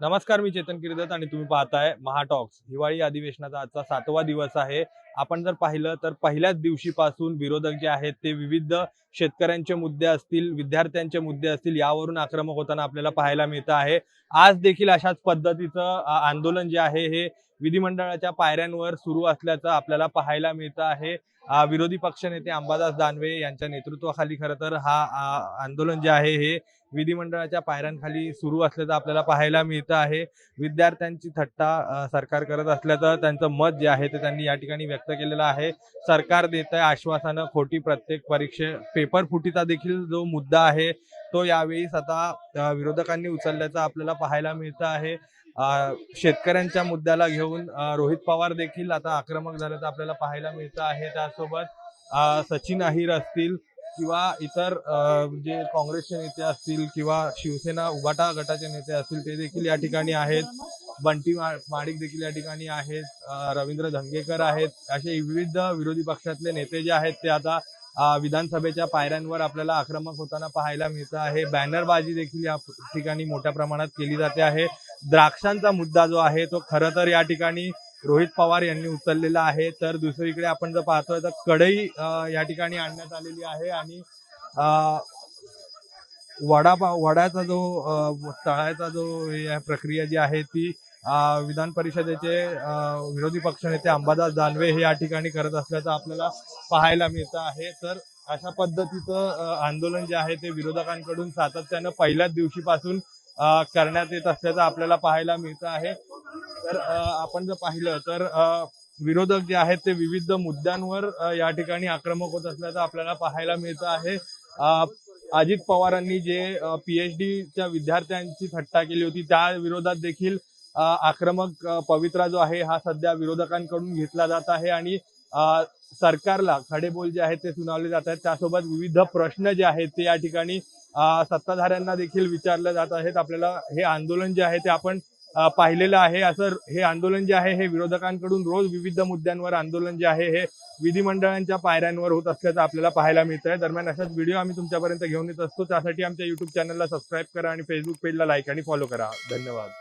नमस्कार मी चेतन किर्दत आणि तुम्ही पाहताय महाटॉक्स. हिवाळी अधिवेशनाचा आजचा सातवा दिवस आहे. आपण जर पाहिलं तर पहिल्याच दिवशीपासून विरोधक जे आहेत ते विविध शेतकऱ्यांचे मुद्दे असतील विद्यार्थ्यांचे मुद्दे असतील यावरून आक्रमक होताना आपल्याला पाहायला मिळतं आहे. आज देखील अशाच पद्धतीचं आंदोलन जे आहे हे विधिमंडळाच्या पायऱ्यांवर सुरू असल्याचं आपल्याला पाहायला मिळतं आहे. विरोधी पक्षनेते अंबादास दानवे यांच्या नेतृत्वाखाली खरं तर हा आंदोलन जे आहे हे विधिमंडळाच्या पायऱ्यांखाली सुरू असल्याचं आपल्याला पाहायला मिळतं आहे. विद्यार्थ्यांची थट्टा सरकार करत असल्याचं त्यांचं मत जे आहे ते त्यांनी या ठिकाणी व्यक्त केलेलं आहे. सरकार देत आहे आश्वासानं खोटी प्रत्येक परीक्षे पेपर फुटीचा देखील जो मुद्दा आहे तो यावेळी स्वतः विरोधकांनी उचलल्याचं आपल्याला पाहायला मिळतं आहे. शेतकऱ्यांच्या मुद्द्याला घेऊन रोहित पवार देखील आता आक्रमक झाल्याचं आपल्याला पाहायला मिळतं आहे. त्यासोबत सचिन अहिर असतील किंवा इतर जे काँग्रेसचे नेते असतील किंवा शिवसेना उभाटा गटाचे नेते असतील ते देखील या ठिकाणी आहेत. बंटी माडिक देखील या ठिकाणी आहेत. रवींद्र धंगेकर आहेत. असे विविध विरोधी पक्षातले नेते जे आहेत ते आता विधानसभेच्या पायऱ्यांवर आपल्याला आक्रमक होताना पाहायला मिळतं आहे. बॅनरबाजी देखील या ठिकाणी मोठ्या प्रमाणात केली जाते आहे. द्राक्षांचा मुद्दा जो आहे तो खरं तर या ठिकाणी रोहित पवार यांनी उचललेला आहे. तर दुसरीकडे आपण जर पाहतोय तर कढई या ठिकाणी आणण्यात आलेली आहे आणि वडापाव वड्याचा जो तळायचा जो हे प्रक्रिया जी आहे ती विधान परिषदेचे विरोधी पक्षनेते अंबादास दानवे हे या ठिकाणी करत असल्याचं आपल्याला पाहायला मिळतं आहे. तर अशा पद्धतीचं आंदोलन जे आहे ते विरोधकांकडून सातत्यानं पहिल्याच दिवशीपासून करण्यात येत असल्याचं आपल्याला पाहायला मिळतं आहे. तर आपण जर पाहिलं तर विरोधक जे आहेत ते विविध मुद्द्यांवर या ठिकाणी आक्रमक होत असल्याचं आपल्याला पाहायला मिळतं आहे. अजित पवारांनी जे पीएचडीच्या विद्यार्थ्यांची थट्टा केली होती त्या विरोधात देखील आक्रमक पवित्रा जो आहे हा सध्या विरोधकांकडून घेतला जात आहे आणि सरकारला खडेबोल जे आहेत ते सुनावले जात आहेत. त्यासोबत विविध प्रश्न जे आहेत ते या ठिकाणी सत्ताधाऱ्यांना देखील विचारले जात आहेत. आपल्याला हे आंदोलन जे आहे ते आपण पाहिलेलं आहे. असं हे आंदोलन जे आहे हे विरोधकांकडून रोज विविध मुद्द्यांवर आंदोलन जे आहे हे विधिमंडळांच्या पायऱ्यांवर होत असल्याचं आपल्याला पाहायला मिळतंय. दरम्यान अशाच व्हिडिओ आम्ही तुमच्यापर्यंत घेऊन येत असतो. त्यासाठी आमच्या युट्यूब चॅनलला सबस्क्राईब करा आणि फेसबुक पेजला लाईक आणि फॉलो करा. धन्यवाद.